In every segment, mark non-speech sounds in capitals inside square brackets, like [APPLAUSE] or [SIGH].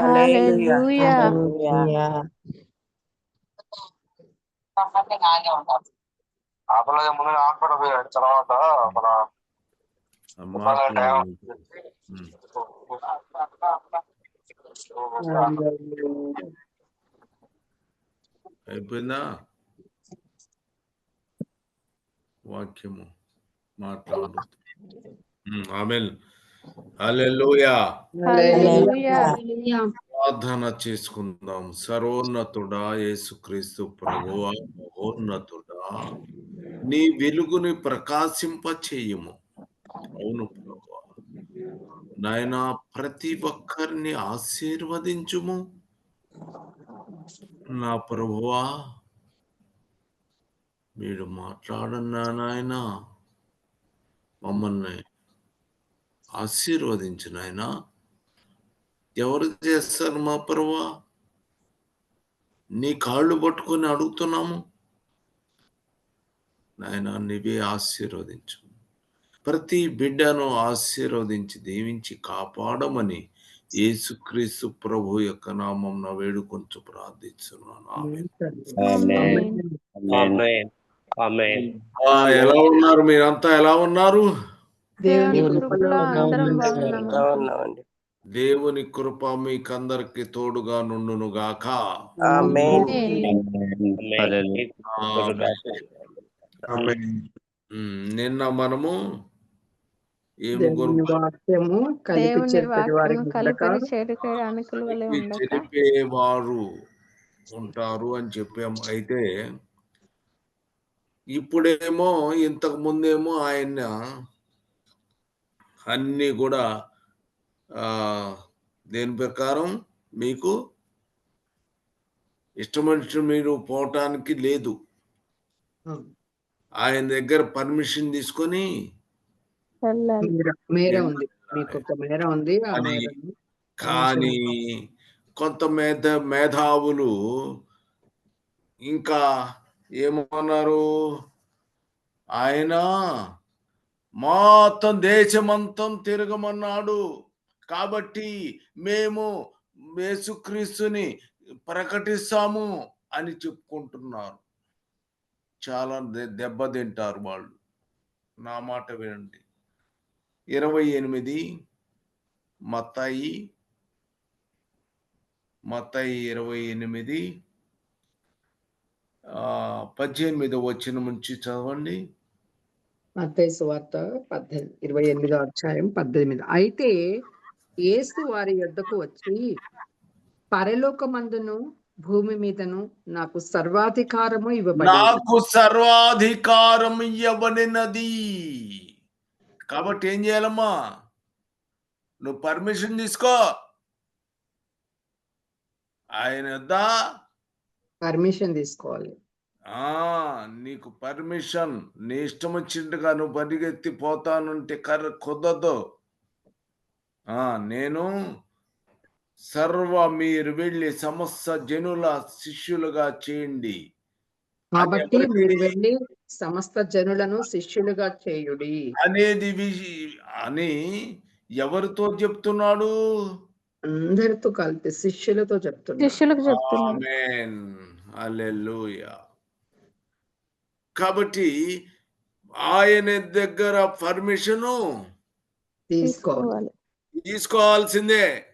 హల్లెలూయా. హల్లెలూయా. ఆపలేదు ముందు ఆపడపోయాడు తర్వాత మన. అయిపోయిందా? వాక్యము. మాట్లాడు. [LAUGHS] ఆమె ప్రార్థన చేసుకుందాం. సర్వోన్నతుడా యేసుక్రీస్తు ప్రభువా మహోన్నతుడా నీ వెలుగుని ప్రకాశింప చేయము అవును ప్రభువా నాయనా ప్రతి ఒక్కరిని ఆశీర్వదించుము. నా ప్రభువా మీరు మాట్లాడన్నా నాయన మమ్మల్ని ఆశీర్వదించు నాయనా. ఎవరు చేస్తారు మా ప్రభువా నీ కాళ్ళు పట్టుకొని అడుగుతున్నాము. నాయన నీవే ఆశీర్వదించు. ప్రతి బిడ్డను ఆశీర్వదించి దీవించి కాపాడమని యేసుక్రీస్తు ప్రభు యొక్క నామం వేడుకొంచు ప్రార్థిస్తున్నాను. ఆమేన్. ఆమేన్. ఆమేన్. ఆమేన్. ఆ, ఎలా ఉన్నారు మీరంతా? ఎలా ఉన్నారు? దేవుని కృప మీకందరికి తోడుగా నుండును గాక. నిన్న మనము చెరిపేవారు ఉంటారు అని చెప్పాము అయితే ఇప్పుడేమో ఇంతకు ముందేమో ఆయన అన్ని కూడా ఆ దేని ప్రకారం మీకు ఇష్టమైన మీరు పోవటానికి లేదు. ఆయన దగ్గర పర్మిషన్ తీసుకొని కానీ కొంత మేధ మేధావులు ఇంకా ఏమన్నారు? ఆయన మొత్తం దేశమంతం తిరగమన్నాడు. కాబట్టి మేము యేసుక్రీస్తుని ప్రకటిస్తాము అని చెప్పుకుంటున్నారు. చాలా దె- దెబ్బతింటారు వాళ్ళు. నా మాట వినండి. ఇరవై ఎనిమిది మత్తాయి మత్తాయి ఇరవై ఎనిమిది పద్దెనిమిది వచ్చిన నుంచి చదవండి. మత్తయి సువార్త పద్దెనిమిది ఇరవై ఎనిమిదో అధ్యాయం పద్దెనిమిది. అయితే యేసు వారి యొద్దకు వచ్చి పరలోకమందును భూమి మీదను నాకు సర్వాధికారము ఇవ్వబడి నాకు సర్వాధికారం ఇవ్వబడినది. కాబట్టి ఏం చేయాలమ్మా? నువ్వు పర్మిషన్ తీసుకో. ఆయన పర్మిషన్ తీసుకోవాలి. నీకు పర్మిషన్. నీ ఇష్టం వచ్చినట్టుగా నువ్వు పరిగెత్తి పోతానంటే కర్ర కుదరదు. ఆ నేను సర్వ మీరు వెళ్ళి సమస్త జనుల శిష్యులుగా చేయండి. కాబట్టి? మీరు వెళ్ళి సమస్త జనులను శిష్యులుగా చేయుడి. అనేది అని ఎవరితో చెప్తున్నాడు? అందరితో కలిపి శిష్యులతో చెప్తున్నారు శిష్యులకు చెప్తున్నాడు. ఆమేన్. హల్లెలూయా. కాబట్టి ఆయన దగ్గర పర్మిషను తీసుకోవాలి. తీసుకోవాలి. తీసుకోవాల్సిందే.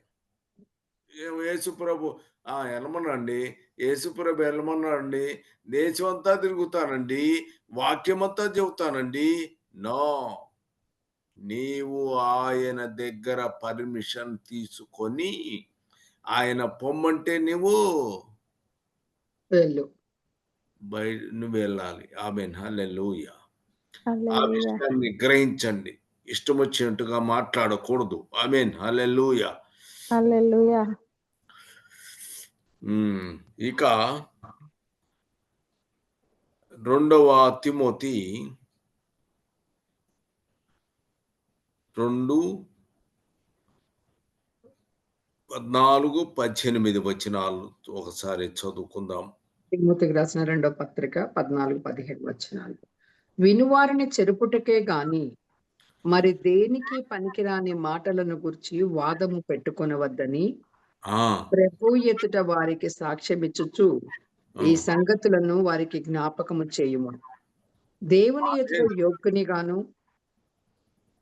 ఏ- యేసు ప్రభు ఆ వెళ్ళమనండి. యేసు ప్రభు వెళ్ళమన్నాడండి దేశం అంతా తిరుగుతానండి. వాక్యమంతా చెబుతానండి. నో. నీవు ఆయన దగ్గర పర్మిషన్ తీసుకొని ఆయన పొమ్మంటే నువ్వు వెళ్ళు. బయట నువ్వు వెళ్ళాలి. ఆమెన్. హల్లెలూయా. ఆ విషయాన్ని గ్రహించండి. ఇష్టం వచ్చినట్టుగా మాట్లాడకూడదు. ఆమెన్. హల్లెలూయా. ఇక రెండవ తిమోతి రెండు పద్నాలుగు పద్దెనిమిది వచనాలు ఒకసారి చదువుకుందాం. తిమోతికి రాసిన రెండో పత్రిక పద్నాలుగు పదిహేడు వచనాలు. వినువారిని చెరుపుటకే గాని మరి దేనికి పనికిరాని మాటలను గురించి వాదము పెట్టుకొనవద్దని ప్రభు ఎదుట వారికి సాక్ష్యమిచ్చుచు ఈ. సంగతులను వారికి జ్ఞాపకము చేయుము. దేవుని ఎదుట యోగ్యుని గాను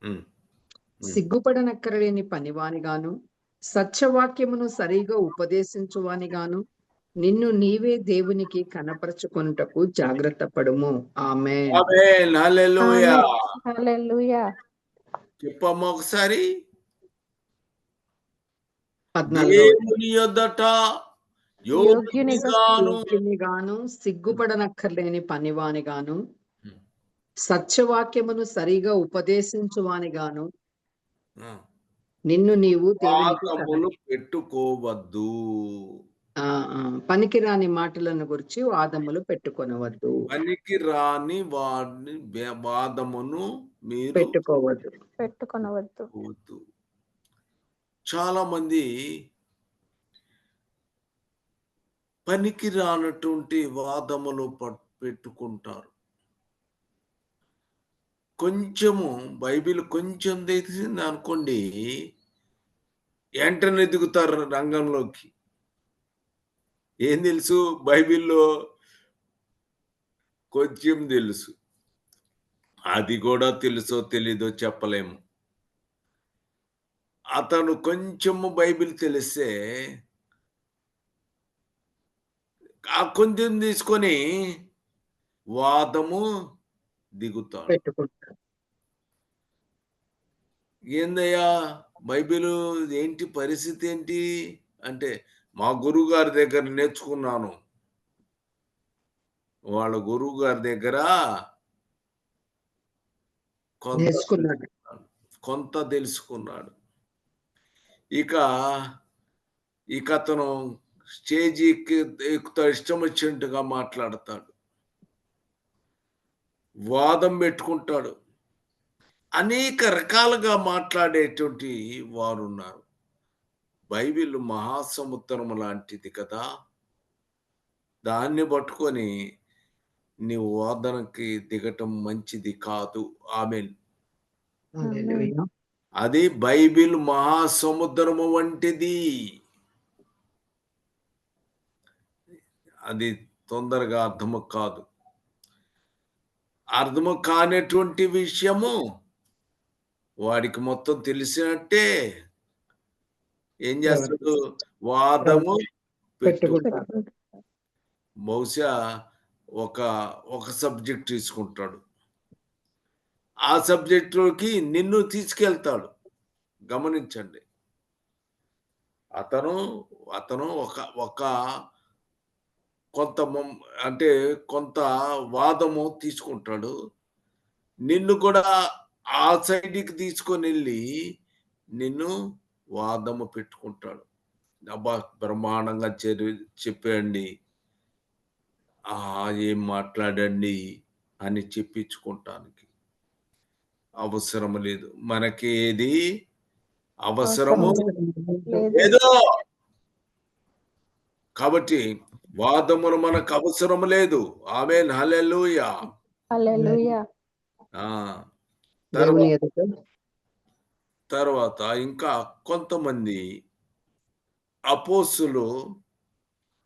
ఉమ్, సిగ్గుపడనక్కరలేని పనివాని గాను సత్యవాక్యమును సరిగా ఉపదేశించువాని గాను నిన్ను నీవే దేవునికి కనపరచుకొనుటకు జాగ్రత్త పడుము. ఆమె ఆమేన్. హల్లెలూయా. హల్లెలూయా. చెప్పమ్మా ఒకసారి. దేవుని యొద్దట గాను సిగ్గుపడనక్కర్లేని పనివాని గాను. సత్యవాక్యమును సరిగా ఉపదేశించువాని గాను నిన్ను నీవు పెట్టుకోవద్దు. పనికిరాని మాటలను గురించి వాదములు పెట్టుకొనవద్దు. పనికి రాని వాడిని వాదమును మీరు పెట్టుకోవద్దు. పెట్టుకొనవద్దు. వద్దు చాలా మంది పనికి రానటువంటి వాదములు పట్- పెట్టుకుంటారు. కొంచెము బైబిల్ కొంచెం తెలిసింది అనుకోండి వెంటనే దిగుతారు రంగంలోకి. ఏం తెలుసు? బైబిల్లో కొంచెం తెలుసు. అది కూడా తెలుసో తెలీదో చెప్పలేము. అతను కొంచెము బైబిల్ తెలిస్తే ఆ కొంచెం తీసుకొని వాదము దిగుతాడు. ఏందయ్యా? బైబిల్ ఏంటి పరిస్థితి ఏంటి? అంటే మా గురువు గారి దగ్గర నేర్చుకున్నాను. వాళ్ళ గురువు గారి దగ్గర కొంత కొంత తెలుసుకున్నాడు. ఇక ఇక అతను స్టేజీకి ఎక్కుతా ఇష్టం వచ్చినట్టుగా మాట్లాడతాడు. వాదం పెట్టుకుంటాడు. అనేక రకాలుగా మాట్లాడేటువంటి వారు ఉన్నారు బైబిల్ మహాసముద్రం లాంటిది కదా. దాన్ని పట్టుకొని నీవు వాదనకి దిగటం మంచిది కాదు. హల్లెలూయా. అది బైబిల్ మహాసముద్రము వంటిది. అది తొందరగా అర్థము కాదు. అర్థము కానటువంటి విషయము వాడికి మొత్తం తెలిసినట్టే. ఏం చేస్తాడు? వాదము బహుశా ఒక ఒక సబ్జెక్ట్ తీసుకుంటాడు. ఆ సబ్జెక్టులోకి నిన్ను తీసుకెళ్తాడు. గమనించండి. అతను అతను ఒక ఒక కొంత అంటే కొంత వాదము తీసుకుంటాడు. నిన్ను కూడా ఆ సైడ్కి తీసుకొని వెళ్ళి నిన్ను వాదము పెట్టుకుంటాడు. అబ్బా బ్రహ్మాండంగా చెరి చెప్పండి ఆ ఏం మాట్లాడండి అని చెప్పించుకుంటానికి అవసరం లేదు. మనకి ఏది అవసరము లేదు. ఏదో. కాబట్టి వాదములు మనకు అవసరం లేదు. ఆమె హల్లెలూయా. హల్లెలూయా. ఆ. దేవుని తర్వాత ఇంకా కొంతమంది అపోసులు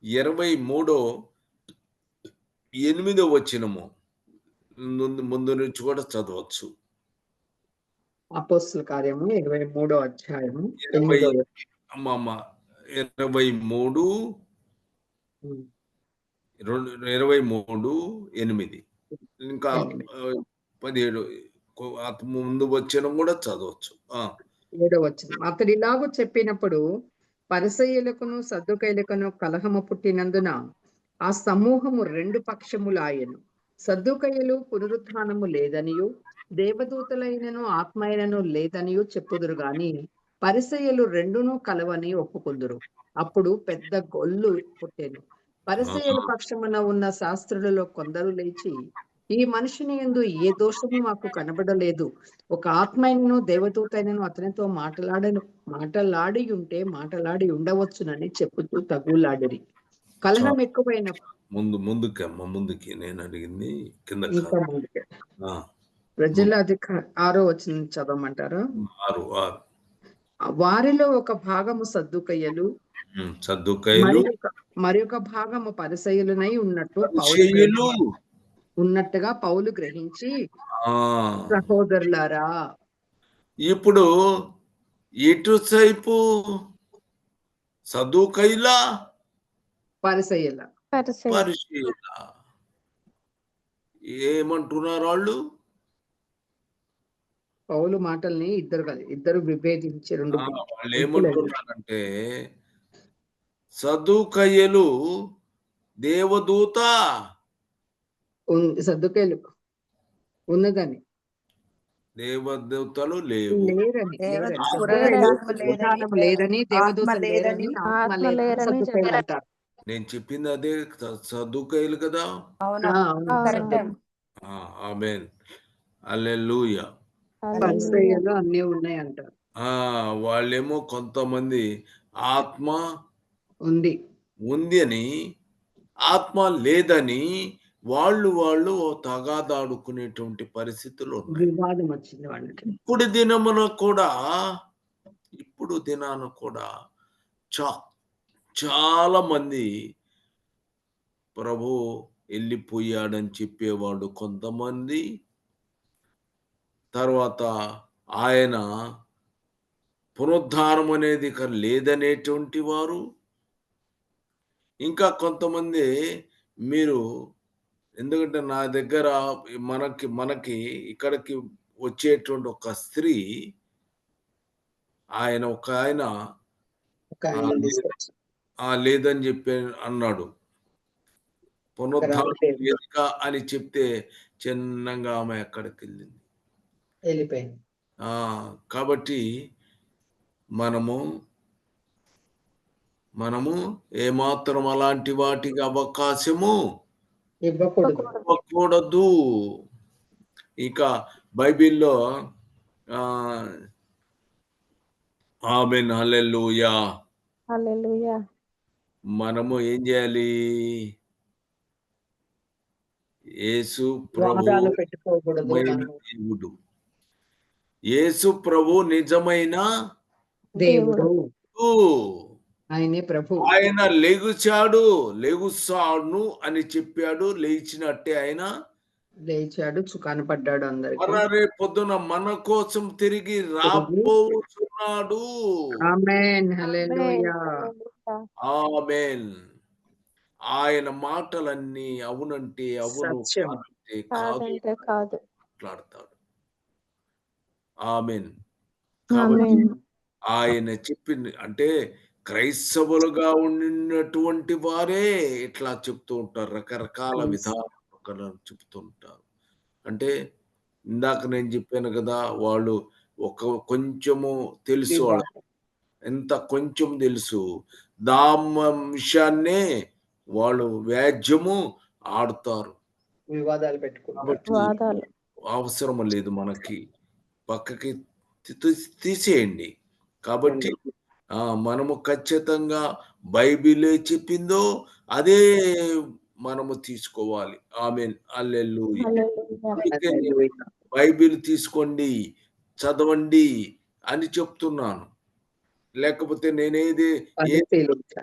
ఇరవై మూడో ఎనిమిదో వచ్చినము ముందు నుంచి కూడా చదవచ్చు. అపోస్తుల కార్యము ఇరవై మూడో అధ్యాయము ఇరవై అమ్మమ్మ ఇరవై మూడు. రెండు ఇరవై మూడు ఎనిమిది. ఇంకా పదిహేడు ముందు వచ్చిన కూడా చదవచ్చు. అతడు ఇలాగూ చెప్పినప్పుడు పరిసయ్యులకును సద్దుకైలకును కలహము పుట్టినందున ఆ సమూహము రెండు పక్షములాయను. సద్దుకయ్యలు పునరుత్థానము లేదనియు దేవదూతలైనను ఆత్మైనను లేదనియు చెప్పుదురు గాని పరిసయ్యలు రెండును కలవని ఒప్పుకుందురు. అప్పుడు పెద్ద గొల్లు పుట్టెను. పరిసయ్యల పక్షమున ఉన్న శాస్త్రులలో కొందరు లేచి ఈ మనిషిని ఎందు ఏ దోషము మాకు కనబడలేదు. ఒక ఆత్మైనను దేవదూతైనను అతనితో మాట్లాడను మాటలాడి ఉంటే మాటలాడి ఉండవచ్చునని చెప్పుతూ తగులాడిరి. కలహం ఎక్కువైన ముందు ముందుకి ముందుకి నేను అడిగింది కింద ప్రజల అధిక ఆరో వచ్చిన చదవమంటారా? ఆరు ఆరు. వారిలో ఒక భాగము సద్దుకయ్యలు ఉమ్, సద్దుకైలు మరి ఒక భాగము పరిసయులనై ఉన్నట్టు ఉన్నట్టుగా పౌలు గ్రహించి ఆ. సహోదరులారా. ఇప్పుడు ఇటు సైపు? సదుకైలా? పరిశీల ఏమంటున్నారు వాళ్ళు? పౌలు మాటల్ని ఇద్దరు కలి- ఇద్దరు విభేదించి రెండు వాళ్ళు ఏమంటున్నారంటే సదుకయ్యలు దేవదూత? సర్దుకేలు. ఉన్నదని దేవదూతలు లేవు. లేరని లేరని. లేదని, లేరని నేను చెప్పింది అదే సదుకయ్యలు కదా? ఆమెన్. అల్లెలుయ అన్ని ఉన్నాయి అంటారు వాళ్ళేమో కొంతమంది ఆత్మ ఉంది. ఉంది అని ఆత్మ లేదని వాళ్ళు వాళ్ళు తగాదాడుకునేటువంటి పరిస్థితులు వివాదం వచ్చింది వాళ్ళకి. ఇప్పుడు దినమున కూడా ఇప్పుడు దినాన కూడా చా చాలా మంది ప్రభు వెళ్ళిపోయాడని చెప్పేవాడు కొంతమంది. తర్వాత ఆయన పునరుద్ధానం అనేది ఇక లేదనేటువంటి వారు. ఇంకా కొంతమంది మీరు ఎందుకంటే నా దగ్గర మనకి మనకి ఇక్కడికి వచ్చేటువంటి ఒక స్త్రీ ఆయన ఒక ఆయన లేదని చెప్పి అన్నాడు. వేదిక అని చెప్తే చిన్నంగా ఆమె ఎక్కడికి వెళ్ళింది వెళ్ళిపోయింది కాబట్టి మనము మనము ఏమాత్రం అలాంటి వాటికి అవకాశము ఇవ్వకూడదు ఇవ్వకూడదు ఇక బైబిల్లో ఆ ఆమెన్ హల్లెలూయా హల్లెలూయా. మనము ఏం చేయాలి యేసు. దేవుడు యేసు ప్రభు నిజమైన దేవుడు దేవుడు. ఆయనే ప్రభు. ఆయన లెగుచాడు లెగుసాడు అని చెప్పాడు లేచినట్టే ఆయన. లేచాడు కనపడ్డాడు అందరికి. మన రేపు పొద్దున మన కోసం తిరిగి రాబోతున్నాడు. ఆమేన్. ఆయన మాటలన్నీ అవునంటే అవును కాదు మాట్లాడతాడు. ఆమేన్. ఆయన చెప్పింది అంటే క్రైస్తవులుగా ఉన్నటువంటి వారే ఇట్లా చెప్తూ ఉంటారు రకరకాల. విధాలు చెప్తూ ఉంటారు. అంటే ఇందాక నేను చెప్పాను కదా వాళ్ళు ఒక కొంచెము తెలుసు వాళ్ళకి. ఎంత కొంచెం తెలుసు దామ విషయాన్నే వాళ్ళు వ్యాజ్యము ఆడుతారు. వివాదాలు వాదాలు అవసరం లేదు మనకి. పక్కకి తీసేయండి. కాబట్టి మనము ఖచ్చితంగా బైబిలే చెప్పిందో అదే మనము తీసుకోవాలి. ఆమె అల్లెల్లు. బైబిల్ తీసుకోండి చదవండి అని చెప్తున్నాను. లేకపోతే నేనేది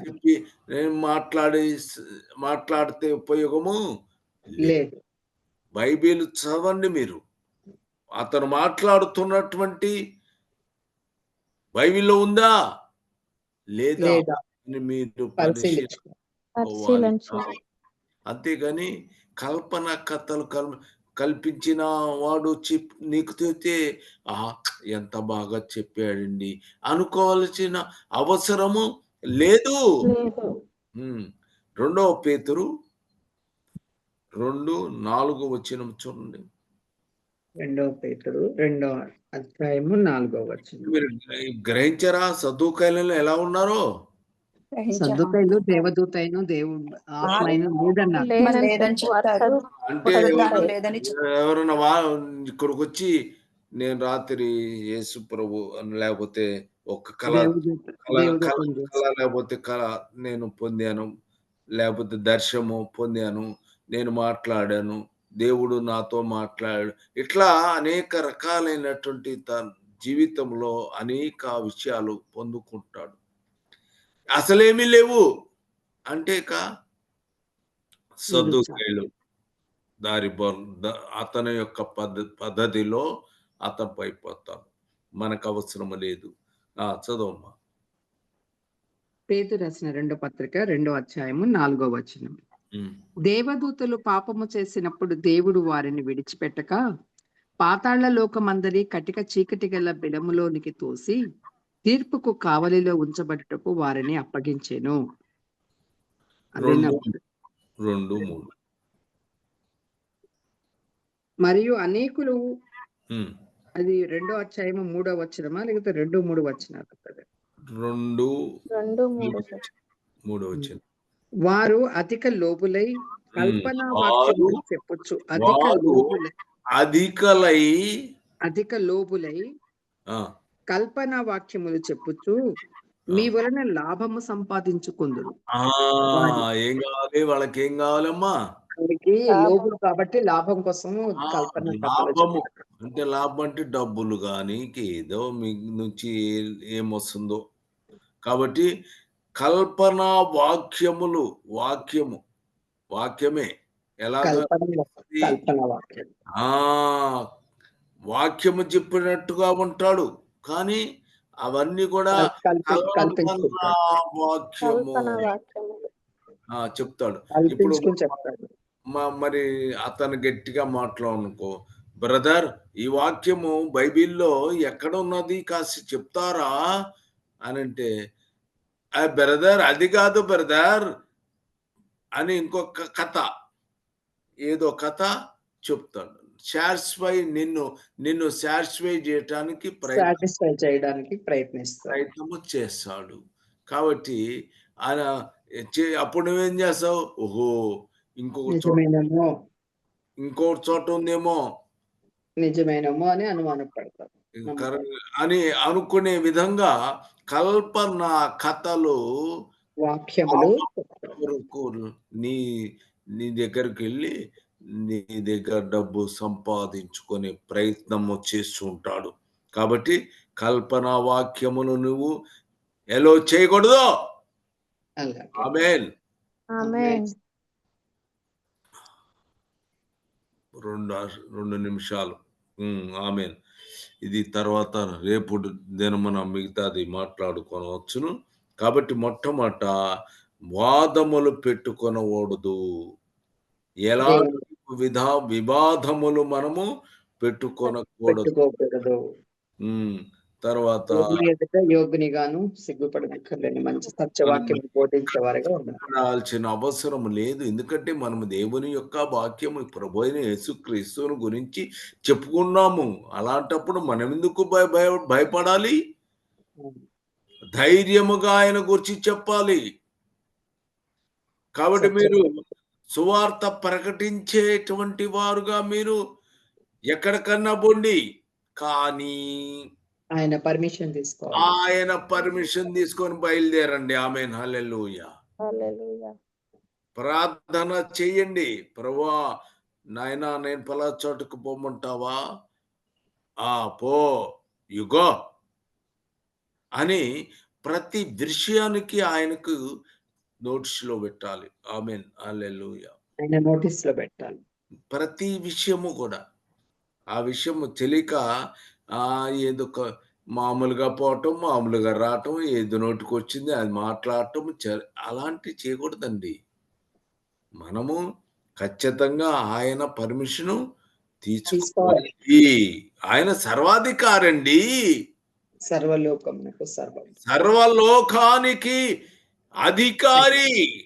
చెప్పి నేను మాట్లాడే మాట్లాడితే ఉపయోగము. లేదు. బైబిల్ చదవండి మీరు. అతను మాట్లాడుతున్నటువంటి బైబిల్లో ఉందా? లేదా మీరు పరిశీలించాలి అంతేగాని కల్పన కథలు కల్ కల్పించిన వాడు చెప్ నీకు తెలితే ఆ ఎంత బాగా చెప్పాడండి. అనుకోవాల్సిన అవసరము లేదు. లేదు. ఉమ్. రెండవ పేతురు రెండు నాలుగు వచ్చిన చూడండి. రెండవ పేతురు రెండవ అధ్యాయము నాలుగవ వచ్చిన మీరు గ్రహించారా? సదుకాయలలో ఎలా ఉన్నారో? గ్రహించాం. సర్దుకైలు దేవదూతైన దేవుడు ఆత్మైన లేదన్నారు. ఎవరైనా ఇక్కడికి వచ్చి నేను రాత్రి యేసు ప్రభు అని లేకపోతే ఒక కళ కళ లేకపోతే కళ నేను పొందాను లేకపోతే దర్శనము పొందాను నేను మాట్లాడాను దేవుడు నాతో మాట్లాడాడు ఇట్లా అనేక రకాలైనటువంటి తన జీవితంలో అనేక విషయాలు పొందుకుంటాడు. అసలేమీ లేవు. అంటే సదుకాయలు దారి అతని యొక్క పద్ధ పద్ధతిలో అతను పైపోతాడు మనకు అవసరం లేదు. ఆ చదవమ్మా. పేతు రాసిన రెండో పత్రిక రెండో అధ్యాయము నాలుగో వచనం. దేవదూతలు పాపము చేసినప్పుడు దేవుడు వారిని విడిచిపెట్టక పాతాళ లోకమందరి కటిక చీకటి గల బిలములోనికి తోసి తీర్పుకు కావలిలో ఉంచబడుటకు వారిని అప్పగించెను. రెండు మూడు. మరియు అనేకులు. అది రెండో అధ్యాయము మూడో వచనమా లేకపోతే రెండు మూడు వచనాలు? రెండు రెండు మూడు వచ్చింది వారు అధిక లోబులై కల్పన వాక్యములు చెప్పొచ్చు. అధిక లోబులై అధికలై అధిక లోబులై ఆ, కల్పన వాక్యములు చెప్పుచు మీ వలన లాభము సంపాదించుకుందురు. ఆ, ఏం కావాలి? వాళ్ళకి ఏం కావాలమ్మా వాళ్ళకి. లోబులు కాబట్టి లాభం కోసం కల్పన లాభము. అంటే లాభం అంటే డబ్బులు కానీ ఏదో మీ నుంచి ఏ- ఏమొస్తుందో. కాబట్టి కల్పన వాక్యములు వాక్యము. వాక్యమే. ఎలా కల్పన కల్పన వాక్యం. ఆ వాక్యము చెప్పినట్టుగా ఉంటాడు. కానీ అవన్నీ కూడా కల్పన వాక్యము. చెప్తాడు. మ- మరి అతను గట్టిగా మాట్లాడనుకో. బ్రదర్ ఈ వాక్యము బైబిల్లో ఎక్కడ ఉన్నది? కాస్త చెప్తారా? అని అంటే "ఆ, బ్రదర్ అది కాదు బ్రదర్ అని ఇంకొక కథ ఏదో కథ చెప్తాడు. సాటిస్ఫై నిన్ను నిన్ను సాటిస్ఫై చేయటానికి ప్రయత్నం సాటిస్ఫై చేయడానికి ప్రయత్నిస్తాడు ప్రయత్నము చేస్తాడు. కాబట్టి ఆయన అప్పుడు నువ్వేం చేస్తావు? ఓహో ఇంకొక చోట నిజమేనేమో. ఇంకో చోట ఉందేమో? నిజమేనేమో అని అనుమానం పడతారు కరెక్ట్. అని అనుకునే విధంగా కల్పన కథలు వాక్యములు నీ నీ దగ్గరికి వెళ్ళి నీ దగ్గర డబ్బు సంపాదించుకునే ప్రయత్నము చేస్తుంటాడు కాబట్టి కల్పన వాక్యమును నువ్వు ఎలో చేయకూడదు? అలాగే. ఆమెన్. ఆమేన్. రెండు రెండు నిమిషాలు. ఆమెన్. ఇది తర్వాత రేపు దినమున మిగతాది మాట్లాడుకోనవచ్చును. కాబట్టి మొట్టమొదట వాదములు పెట్టుకొనకూడదు. ఎలా విధా వివాదములు మనము పెట్టుకొనకూడదు. తర్వాత యోగునిగాను సిగ్గుపడనక్కర్లేని మంచి సత్యవాక్యం బోధించేవారుగా ఉన్నారు పడాల్సిన అవసరం లేదు. ఎందుకంటే మనము దేవుని యొక్క వాక్యము ప్రభు అయిన యేసుక్రీస్తుని గురించి చెప్పుకున్నాము. అలాంటప్పుడు మనం ఎందుకు భయ- భయపడాలి? ధైర్యముగా ఆయన గురించి చెప్పాలి. కాబట్టి మీరు సువార్త ప్రకటించేటువంటి వారుగా మీరు ఎక్కడికన్నా పోండి. కానీ ఆయన పర్మిషన్ తీసుకోవాలి. ఆయన పర్మిషన్ తీసుకొని బయలుదేరండి. ఆమె హల్లెలూయా. హల్లెలూయా. ప్రార్థన చెయ్యండి ప్రభా నాయనా నేను పలా చోటుకు పోమంటావా? ఆ పో యుగో అని ప్రతి విషయానికి ఆయనకు నోటీసులో పెట్టాలి. ఆమెన్. అల్లెలుయ ఆయన నోటీస్లో పెట్టాలి. ప్రతి విషయము కూడా. ఆ విషయము తెలియక ఏదో మామూలుగా పోవటం మామూలుగా రావటం ఏదో నోటికి వచ్చింది అది మాట్లాడటం అలాంటివి చేయకూడదండి. మనము ఖచ్చితంగా ఆయన పర్మిషను తీసుకోవాలి. ఆయన సర్వాధికారండి. సర్వలోకమునకు సర్వం. సర్వలోకానికి అధికారి.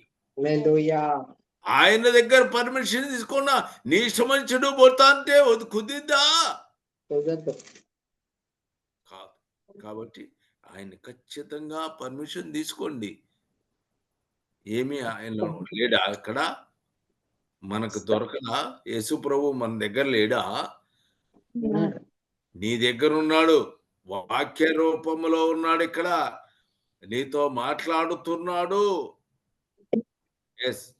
ఆయన దగ్గర పర్మిషన్ తీసుకున్నా నీ ఇష్టమంచుడు పోతా అంటే కుదిద్దా? కాబట్టి ఆయన ఖచ్చితంగా పర్మిషన్ తీసుకోండి. ఏమి ఆయన లేడా? అక్కడ మనకు దొరకదా యేసు ప్రభు మన దగ్గర లేడా. నీ దగ్గర ఉన్నాడు. వాక్య రూపంలో ఉన్నాడు ఇక్కడ. నీతో మాట్లాడుతున్నాడు. ఎస్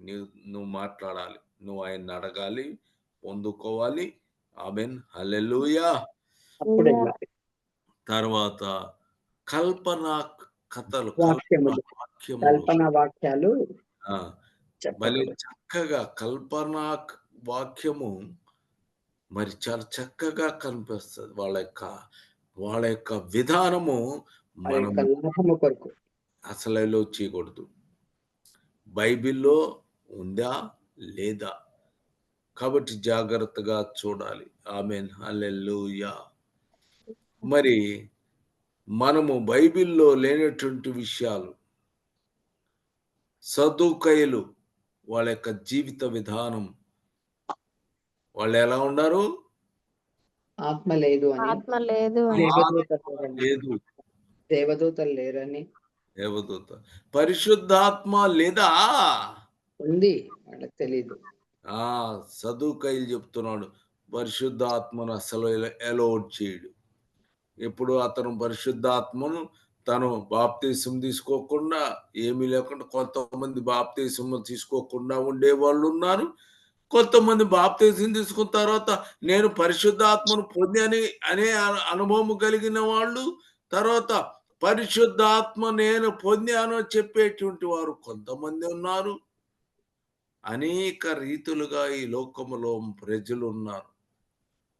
నువ్వు నువ్వు మాట్లాడాలి. నువ్వు ఆయన్ని అడగాలి పొందుకోవాలి. ఆమెన్ వెళ్ళాలి. తర్వాత కల్పన కథలు. కల్పన వాక్యాలు భలే చెప్పబడు చక్కగా కల్పన వాక్యము మరి చాలా చక్కగా కనిపిస్తుంది. వాళ్ళ యొక్క వాళ్ళ యొక్క విధానము మనం కొరకు. అసలు చేయకూడదు. బైబిల్లో ఉందా లేదా? కాబట్టి జాగ్రత్తగా చూడాలి. ఆమెన్. హల్లెలూయా. మరి మనము బైబిల్లో లేనటువంటి విషయాలు సదుకయులు వాళ్ళ యొక్క జీవిత విధానం. వాళ్ళు ఎలా ఉన్నారు? ఆత్మ లేదు అని. ఆత్మ లేదు అని. దేవదూతలు లేరని లేదు దేవదూతలు లేరని. దేవదూత. పరిశుద్ధాత్మ లేదా? ఉంది వాళ్ళకి తెలీదు. ఆ సదుకైలు చెప్తున్నాడు. పరిశుద్ధాత్మను అసలు అలౌడ్ చేయడు. ఎప్పుడు అతను పరిశుద్ధాత్మను తను బాప్తీసం తీసుకోకుండా ఏమీ లేకుండా కొంతమంది బాప్తీసం తీసుకోకుండా ఉండే వాళ్ళు ఉన్నారు. కొంతమంది బాప్తీసం తీసుకున్న తర్వాత నేను పరిశుద్ధాత్మను పొందని అనే అనుభవం కలిగిన వాళ్ళు తర్వాత పరిశుద్ధాత్మ నేను పొందాను చెప్పేటువంటి వారు కొంతమంది ఉన్నారు. అనేక రీతులుగా ఈ లోకంలో ప్రజలు ఉన్నారు.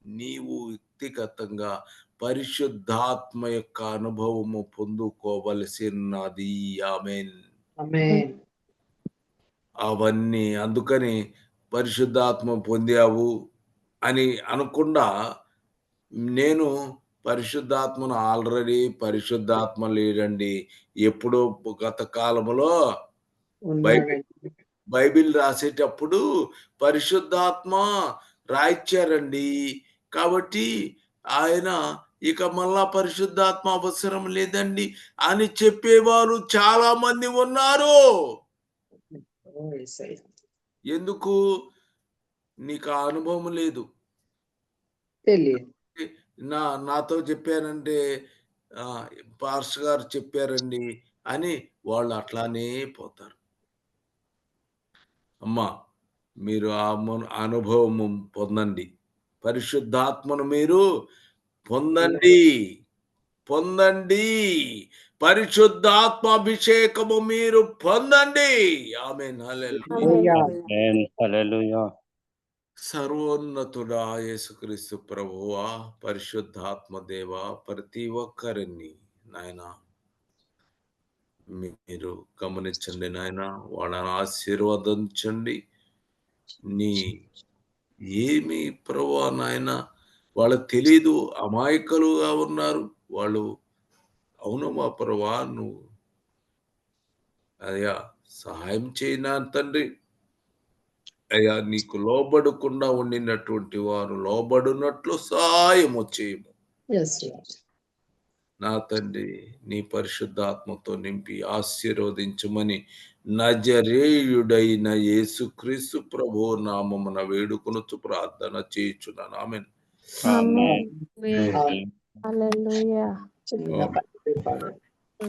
నీవు వ్యక్తిగతంగా పరిశుద్ధాత్మ యొక్క అనుభవము పొందుకోవలసినది. ఆమెన్. అవన్నీ అందుకని పరిశుద్ధాత్మ పొందావు అని అనకుండా నేను పరిశుద్ధాత్మను ఆల్రెడీ పరిశుద్ధాత్మ లేడండి. ఎప్పుడో గత కాలంలో బైబిల్ రాసేటప్పుడు పరిశుద్ధాత్మ రాయిచ్చారండి. కాబట్టి ఆయన ఇక మళ్ళా పరిశుద్ధాత్మ అవసరం లేదండి అని చెప్పేవారు చాలా మంది ఉన్నారు యేసయ్య. ఎందుకు? నీకు ఆ అనుభవం లేదు. నా నాతో చెప్పారంటే ఆ, పాస్టర్ గారు చెప్పారండి అని వాళ్ళు అట్లానే పోతారు. అమ్మా మీరు ఆ అను- అనుభవము పొందండి. పరిశుద్ధాత్మను మీరు పొందండి. పొందండి. పరిశుద్ధాత్మ అభిషేకము మీరు పొందండి. ఆమె. సర్వోన్నతుడా యేసుక్రీస్తు ప్రభువా పరిశుద్ధాత్మ దేవ ప్రతి ఒక్కరిని నాయన మీరు గమనించండి నాయన వాళ్ళని ఆశీర్వదించండి. నీ ఏమి ప్రభా నాయన? వాళ్ళకి తెలీదు అమాయకులుగా ఉన్నారు. వాళ్ళు అవును మా ప్రభా నువ్వు అయ్యా సహాయం చేయనా తండ్రి? అయ్యా నీకు లోబడకుండా ఉండినటువంటి వారు లోబడినట్లు సహాయము చేయము. నా తండ్రి నీ పరిశుద్ధాత్మతో నింపి ఆశీర్వదించమని నజరేయుడైన యేసుక్రీస్తు ప్రభు నామమున వేడుకొనుచు ప్రార్థన చేయుచున్నాను. పల్లవి పాడండి.